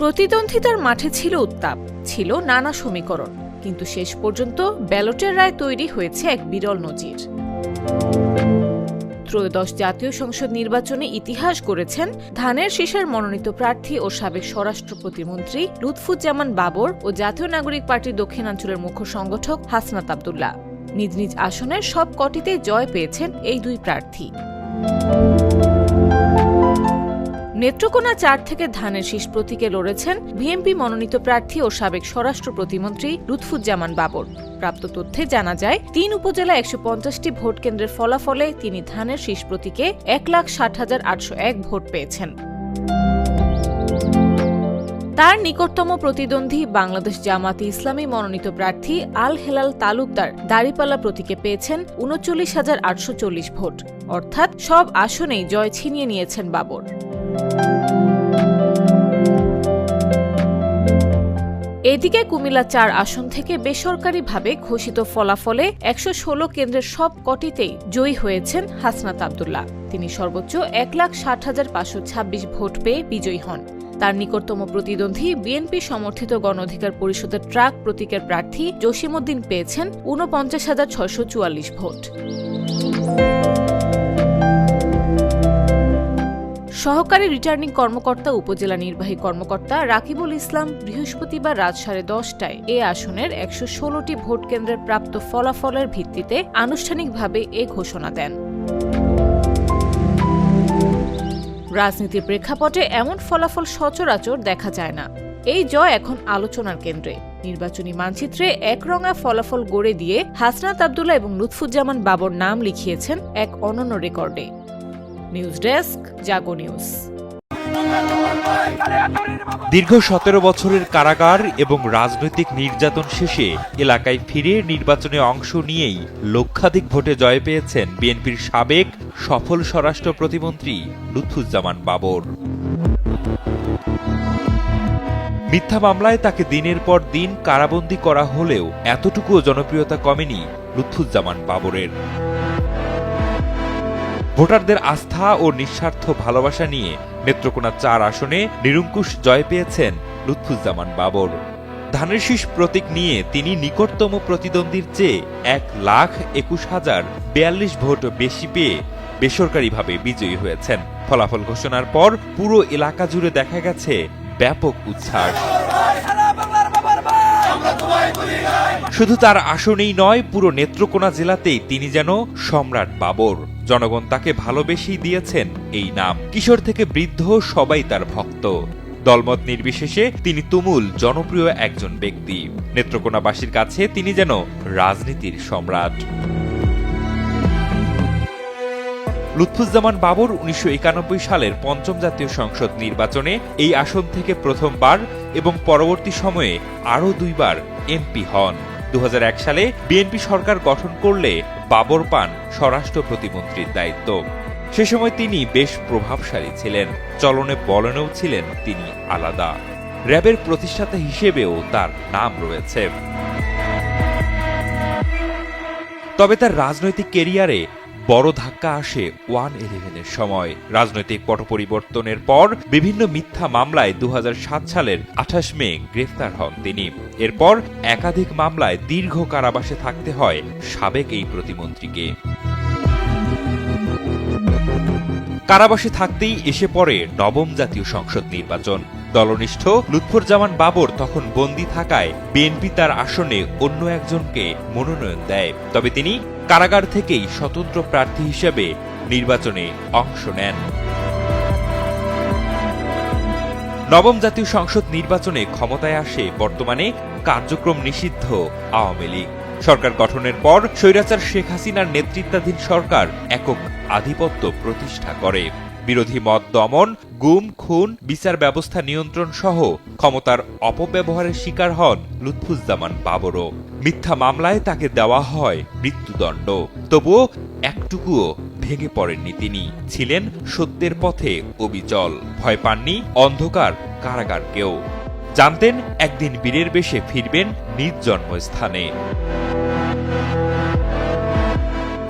প্রতিদ্বন্দ্বিতার মাঠে ছিল উত্তাপ, ছিল নানা সমীকরণ, কিন্তু শেষ পর্যন্ত ব্যালটের রায় তৈরি হয়েছে এক বিরল নজির। ত্রয়োদশ জাতীয় সংসদ নির্বাচনে ইতিহাস গড়েছেন ধানের শীষের মনোনীত প্রার্থী ও সাবেক স্বরাষ্ট্র প্রতিমন্ত্রী লুৎফুজ্জামান বাবর ও জাতীয় নাগরিক পার্টির দক্ষিণাঞ্চলের মুখ্য সংগঠক হাসনাত আবদুল্লাহ। নিজ নিজ আসনের সব কটিতে জয় পেয়েছেন এই দুই প্রার্থী। নেত্রকোনা চার থেকে ধানের শীষ প্রতীকে লড়েছেন বিএনপি মনোনীত প্রার্থী ও সাবেক স্বরাষ্ট্র প্রতিমন্ত্রী লুৎফুজ্জামান বাবর। প্রাপ্ত তথ্যে জানা যায়, তিন উপজেলা একশো পঞ্চাশটি ভোট কেন্দ্রের ফলাফলে তিনি ধানের শীষ প্রতীকে এক লাখ ষাট হাজার আটশো এক ভোট পেয়েছেন। তার নিকটতম প্রতিদ্বন্দ্বী বাংলাদেশ জামাতি ইসলামী মনোনীত প্রার্থী আল হেলাল তালুকদার দাড়িপাল্লা প্রতীকে পেয়েছেন উনচল্লিশ হাজার আটশো চল্লিশ ভোট। অর্থাৎ সব আসনেই জয় ছিনিয়ে নিয়েছেন বাবর। এদিকে কুমিল্লা চার আসন থেকে বেসরকারিভাবে ঘোষিত ফলাফলে একশো ষোলো কেন্দ্রের সব কটিতেই জয়ী হয়েছেন হাসনাত আবদুল্লাহ। তিনি সর্বোচ্চ এক লাখ ষাট হাজার পাঁচশো ছাব্বিশ ভোট পেয়ে বিজয়ী হন। তার নিকটতম প্রতিদ্বন্দ্বী বিএনপি সমর্থিত গণ অধিকার পরিষদের ট্রাক প্রতীকের প্রার্থী জসিমউদ্দিন পেয়েছেন ঊনপঞ্চাশ হাজার ছয়শো চুয়াল্লিশ ভোট। সহকারী রিটার্নিং কর্মকর্তা, উপজেলা নির্বাহী কর্মকর্তা রাকিবুল ইসলাম বৃহস্পতিবার রাত সাড়ে দশটায় এ আসনের একশো ষোলোটি ভোট কেন্দ্রের প্রাপ্ত ফলাফলের ভিত্তিতে আনুষ্ঠানিকভাবে এ ঘোষণা দেন। রাজনীতির প্রেক্ষাপটে এমন ফলাফল সচরাচর দেখা যায় না। এই জয় এখন আলোচনার কেন্দ্রে। নির্বাচনী মানচিত্রে একরঙা ফলাফল গড়ে দিয়ে হাসনাত আবদুল্লাহ এবং লুৎফুজ্জামান বাবর নাম লিখিয়েছেন এক অনন্য রেকর্ডে। News desk, Jago news. দীর্ঘ সতেরো বছরের কারাগার এবং রাজনৈতিক নির্যাতন শেষে এলাকায় ফিরে নির্বাচনে অংশ নিয়েই লক্ষাধিক ভোটে জয় পেয়েছেন বিএনপির সাবেক সফল স্বরাষ্ট্র প্রতিমন্ত্রী লুৎফুজ্জামান বাবর। মিথ্যা মামলায় তাকে দিনের পর দিন কারাবন্দী করা হলেও এতটুকুও জনপ্রিয়তা কমেনি লুৎফুজ্জামান বাবরের। ভোটারদের আস্থা ও নিঃস্বার্থ ভালোবাসা নিয়ে নেত্রকোনা চার আসনে নিরঙ্কুশ জয় পেয়েছেন লুৎফুজ্জামান বাবর। ধানের শীষ প্রতীক নিয়ে তিনি নিকটতম প্রতিদ্বন্দ্বীর চেয়ে এক লাখ একুশ হাজার বিয়াল্লিশ ভোট বেশি পেয়ে বেসরকারিভাবে বিজয়ী হয়েছেন। ফলাফল ঘোষণার পর পুরো এলাকা জুড়ে দেখা গেছে ব্যাপক উচ্ছ্বাস। শুধু তার আসনেই নয়, পুরো নেত্রকোনা জেলাতেই তিনি যেন সম্রাট বাবর। জনগণ তাকে ভালোবেসেই দিয়েছেন এই নাম। কিশোর থেকে বৃদ্ধ সবাই তার ভক্ত। দলমত নির্বিশেষে তিনি তুমুল জনপ্রিয় একজন ব্যক্তি। নেত্রকোনাবাসীর কাছে তিনি যেন রাজনীতির সম্রাট। লুৎফুজ্জামান বাবর উনিশশো একানব্বই সালের পঞ্চম জাতীয় সংসদ নির্বাচনে এই আসন থেকে প্রথমবার এবং পরবর্তী সময়ে আরও দুইবার এমপি হন। দু হাজার এক সালে বিএনপি সরকার গঠন করলে বাবর পান স্বরাষ্ট্র প্রতিমন্ত্রীর দায়িত্ব। সে সময় তিনি বেশ প্রভাবশালী ছিলেন, চলনে বলনেও ছিলেন তিনি আলাদা। র্যাবের প্রতিষ্ঠাতা হিসেবেও তার নাম রয়েছে। তবে তার রাজনৈতিক কেরিয়ারে বড় ধাক্কা আসে ওয়ান ইলেভেনের সময়। রাজনৈতিক পট পরিবর্তনের পর বিভিন্ন মিথ্যা মামলায় দু হাজার সাত সালের আঠাশ মে গ্রেফতার হন তিনি। এরপর একাধিক মামলায় দীর্ঘ কারাবাসে থাকতে হয় সাবেক এই প্রতিমন্ত্রীকে। কারাবাসে থাকতেই এসে পড়ে নবম জাতীয় সংসদ নির্বাচন। দলনিষ্ঠ লুৎফুজ্জামান বাবর তখন বন্দি থাকায় বিএনপি তার আসনে অন্য একজনকে মনোনয়ন দেয়। তবে তিনি কারাগার থেকেই স্বতন্ত্র প্রার্থী হিসেবে নির্বাচনে অংশ নেন। নবম জাতীয় সংসদ নির্বাচনে ক্ষমতায় আসে বর্তমানে কার্যক্রম নিষিদ্ধ আওয়ামী লীগ। সরকার গঠনের পর স্বৈরাচার শেখ হাসিনার নেতৃত্বাধীন সরকার একক আধিপত্য প্রতিষ্ঠা করে। বিরোধী মত দমন, গুম, খুন, বিচার ব্যবস্থা নিয়ন্ত্রণ সহ ক্ষমতার অপব্যবহারের শিকার হন লুৎফুজ্জামান বাবরও। মিথ্যা মামলায় তাকে দেওয়া হয় মৃত্যুদণ্ড। তবুও একটুকুও ভেঙে পড়েননি তিনি। ছিলেন সত্যের পথে অবিচল। ভয় পাননি অন্ধকার কারাগারকেও। জানতেন, একদিন বীরের বেশে ফিরবেন নিজ জন্মস্থানে।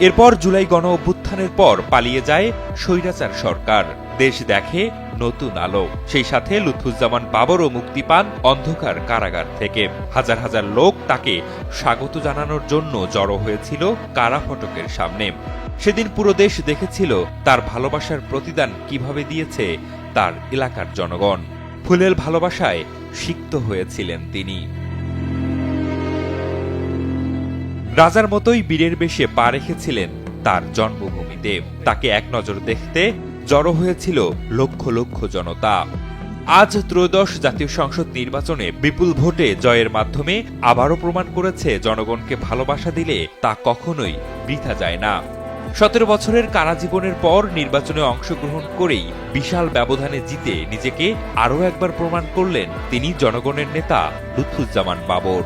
এরপর জুলাই গণ অভ্যুত্থানের পর পালিয়ে যায় স্বৈরাচার সরকার। দেশ দেখে নতুন আলো। সেই সাথে লুৎফুজ্জামান বাবরও মুক্তি পান অন্ধকার কারাগার থেকে। হাজার হাজার লোক তাকে স্বাগত জানানোর জন্য জড়ো হয়েছিল কারা ফটকের সামনে। সেদিন পুরো দেশ দেখেছিল তার ভালোবাসার প্রতিদান কীভাবে দিয়েছে তার এলাকার জনগণ। ফুলের ভালোবাসায় সিক্ত হয়েছিলেন তিনি। রাজার মতোই বীরের বেশে পা রেখেছিলেন তার জন্মভূমিতে। তাকে এক নজর দেখতে জড়ো হয়েছিল লক্ষ লক্ষ জনতা। আজ ত্রয়োদশ জাতীয় সংসদ নির্বাচনে বিপুল ভোটে জয়ের মাধ্যমে আবারও প্রমাণ করেছে জনগণকে ভালোবাসা দিলে তা কখনোই বৃথা যায় না। সতেরো বছরের কারা জীবনের পর নির্বাচনে অংশগ্রহণ করেই বিশাল ব্যবধানে জিতে নিজেকে আরও একবার প্রমাণ করলেন তিনি জনগণের নেতা লুৎফুজ্জামান বাবর।